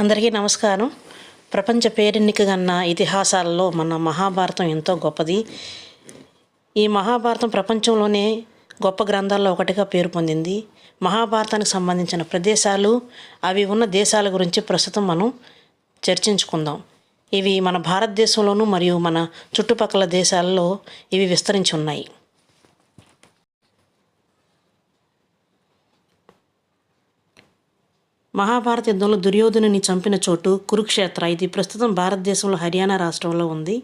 అందరికీ నమస్కారం. ప్రపంచ పేరెన్నికగన్న ఇతిహాసాలలో మన మహాభారతం ఎంతో గొప్పది. ఈ మహాభారతం ప్రపంచంలోనే గొప్ప గ్రంథాల్లో ఒకటిగా పేరు పొందింది. మహాభారతానికి సంబంధించిన ప్రదేశాలు అవి ఉన్న దేశాల గురించి ప్రస్తుతం మనం చర్చించుకుందాం. ఇవి మన భారతదేశంలోనూ మరియు మన చుట్టుపక్కల దేశాలలో ఇవి విస్తరించి ఉన్నాయి. మహాభారత యుద్ధంలో దుర్యోధనుని చంపిన చోటు కురుక్షేత్ర. ఇది ప్రస్తుతం భారతదేశంలో హర్యానా రాష్ట్రంలో ఉంది.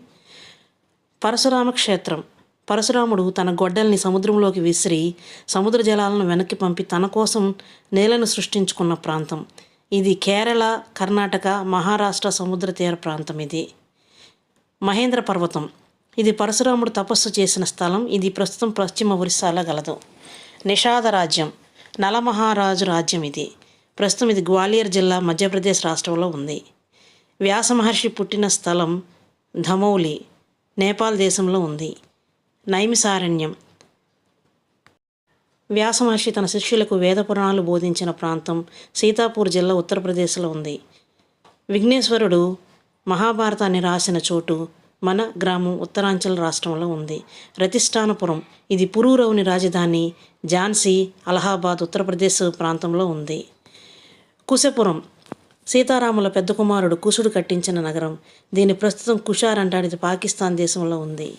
పరశురామ క్షేత్రం. పరశురాముడు తన గొడ్డల్ని సముద్రంలోకి విసిరి సముద్ర జలాలను వెనక్కి పంపి తన కోసం నేలను సృష్టించుకున్న ప్రాంతం. ఇది కేరళ కర్ణాటక మహారాష్ట్ర సముద్ర తీర ప్రాంతం ఇది. మహేంద్ర పర్వతం. ఇది పరశురాముడు తపస్సు చేసిన స్థలం. ఇది ప్రస్తుతం పశ్చిమ ఒరిస్సాలో గలదు. నిషాద రాజ్యం. నలమహారాజు రాజ్యం ఇది. ప్రస్తుతం ఇది గ్వాలియర్ జిల్లా మధ్యప్రదేశ్ రాష్ట్రంలో ఉంది. వ్యాస మహర్షి పుట్టిన స్థలం ధమౌలి నేపాల్ దేశంలో ఉంది. నైమిసారణ్యం. వ్యాస మహర్షి తన శిష్యులకు వేద పురాణాలు బోధించిన ప్రాంతం సీతాపూర్ జిల్లా ఉత్తరప్రదేశ్లో ఉంది. విఘ్నేశ్వరుడు మహాభారతాన్ని రాసిన చోటు మన గ్రామం ఉత్తరాంచల్ రాష్ట్రంలో ఉంది. రతిష్టానపురం. ఇది పురూరవుని రాజధాని ఝాన్సీ అలహాబాద్ ఉత్తరప్రదేశ్ ప్రాంతంలో ఉంది. కుశపురం. సీతారాముల పెద్ద కుమారుడు కుశుడు కట్టించిన నగరం. దీని ప్రస్తుతం కుషార్ అంటాడు ఇది పాకిస్తాన్ దేశంలో ఉంది.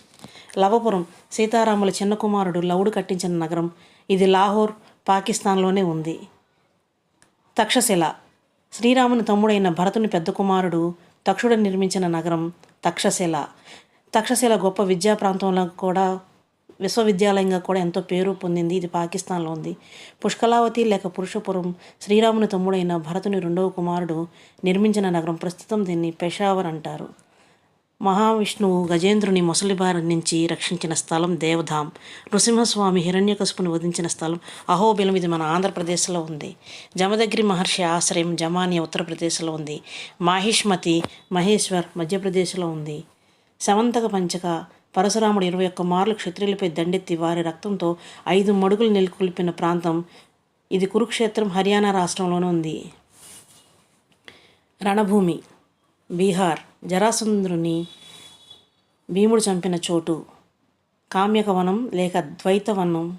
లవపురం. సీతారాముల చిన్న కుమారుడు లవుడు కట్టించిన నగరం. ఇది లాహోర్ పాకిస్తాన్లోనే ఉంది. తక్షశిల. శ్రీరాముని తమ్ముడైన భరతుని పెద్ద కుమారుడు తక్షుడు నిర్మించిన నగరం తక్షశిల. తక్షశిల గొప్ప విద్యా ప్రాంతంలో కూడా విశ్వవిద్యాలయంగా కూడా ఎంతో పేరు పొందింది. ఇది పాకిస్తాన్లో ఉంది. పుష్కలావతి లేక పురుషపురం శ్రీరాముని తమ్ముడైన భరతుని రెండవ కుమారుడు నిర్మించిన నగరం ప్రస్తుతం దీన్ని పెషావర్ అంటారు. మహావిష్ణువు గజేంద్రుని ముసలిబారి నుంచి రక్షించిన స్థలం దేవధాం నృసింహస్వామి హిరణ్యకశుపుని వధించిన స్థలం అహోబిలం. ఇది మన ఆంధ్రప్రదేశ్లో ఉంది. జమదగిరి మహర్షి ఆశ్రయం జమాని ఉత్తరప్రదేశ్లో ఉంది. మాహిష్మతి మహేశ్వర్ మధ్యప్రదేశ్లో ఉంది. సమంతక పంచక పరశురాముడు ఇరవై ఒక్క మార్లు క్షత్రియులపై దండెత్తి వారి రక్తంతో ఐదు మడుగులు నెలకొల్పిన ప్రాంతం. ఇది కురుక్షేత్రం హర్యానా రాష్ట్రంలోనే ఉంది. రణభూమి బీహార్ జరాసంద్రుని భీముడు చంపిన చోటు. కామ్యకవనం లేక ద్వైత వనం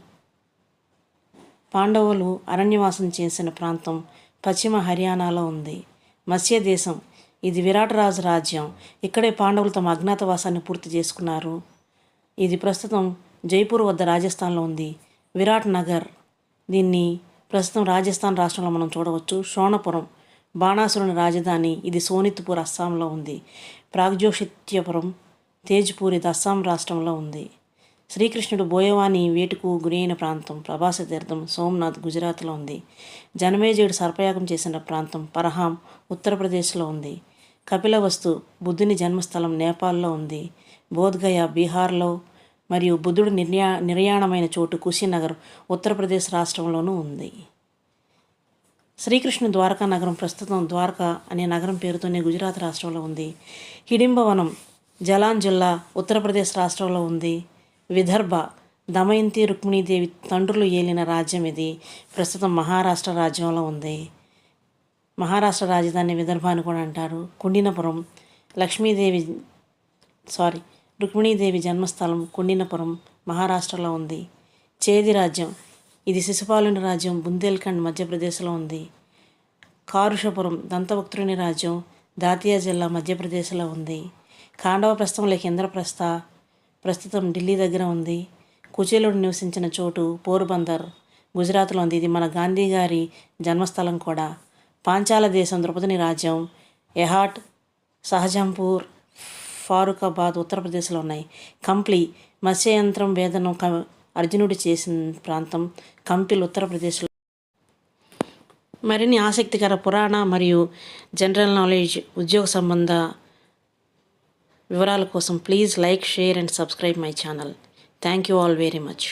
పాండవులు అరణ్యవాసం చేసిన ప్రాంతం పశ్చిమ హర్యానాలో ఉంది. మత్స్య దేశం ఇది విరాటరాజు రాజ్యం. ఇక్కడే పాండవులు తమ అజ్ఞాతవాసాన్ని పూర్తి చేసుకున్నారు. ఇది ప్రస్తుతం జైపూర్ వద్ద రాజస్థాన్లో ఉంది. విరాట్ నగర్. దీన్ని ప్రస్తుతం రాజస్థాన్ రాష్ట్రంలో మనం చూడవచ్చు. షోణపురం. బాణాసురుని రాజధాని. ఇది సోనిత్పూర్ అస్సాంలో ఉంది. ప్రాగ్జోషిత్యపురం తేజ్పూర్ ఇది అస్సాం రాష్ట్రంలో ఉంది. శ్రీకృష్ణుడు బోయవాని వేటుకు గురైన ప్రాంతం ప్రభాస తీర్థం సోమనాథ్ గుజరాత్లో ఉంది. జనమేజయుడు సర్పయాగం చేసిన ప్రాంతం పరహాం ఉత్తరప్రదేశ్లో ఉంది. కపిలవస్తు బుద్ధుని జన్మస్థలం నేపాల్లో ఉంది. బోధ్గయ బీహార్లో మరియు బుద్ధుడు నిర్యా నిర్యాణమైన చోటు కుశీనగర్ ఉత్తరప్రదేశ్ రాష్ట్రంలోనూ ఉంది. శ్రీకృష్ణ ద్వారకా నగరం ప్రస్తుతం ద్వారకా అనే నగరం పేరుతోనే గుజరాత్ రాష్ట్రంలో ఉంది. హిడింబవనం జలాన్ జిల్లా ఉత్తరప్రదేశ్ రాష్ట్రంలో ఉంది. విదర్భ దమయంతి రుక్మిణీదేవి తండ్రులు ఏలిన రాజ్యం ఇది. ప్రస్తుతం మహారాష్ట్ర రాజ్యంలో ఉంది. మహారాష్ట్ర రాజధాని విదర్భ అని కూడా అంటారు. కుండినపురం లక్ష్మీదేవి సారీ రుక్మిణీదేవి జన్మస్థలం కుండినపురం మహారాష్ట్రలో ఉంది. చేది రాజ్యం ఇది శిశుపాలుని రాజ్యం బుందేల్ఖండ్ మధ్యప్రదేశ్లో ఉంది. కారుషపురం దంతభక్తుని రాజ్యం దాతియా జిల్లా మధ్యప్రదేశ్లో ఉంది. ఖాండవప్రస్థం లేక ఇంద్రప్రస్థ ప్రస్తుతం ఢిల్లీ దగ్గర ఉంది. కుచేలుడు నివసించిన చోటు పోర్బందర్. గుజరాత్లో ఉంది. ఇది మన గాంధీ గారి జన్మస్థలం కూడా. పాంచాల దేశం ద్రౌపదిని రాజ్యం ఎహాట్ సహజంపూర్ ఫారూఖాబాద్ ఉత్తరప్రదేశ్లో ఉన్నాయి. కంప్లీ మత్స్యయంత్రం వేదనం క అర్జునుడు చేసిన ప్రాంతం కంపిల్ ఉత్తరప్రదేశ్లో మరిన్ని ఆసక్తికర పురాణ మరియు జనరల్ నాలెడ్జ్ ఉద్యోగ సంబంధ వివరాల కోసం please like share and subscribe my channel thank you all very much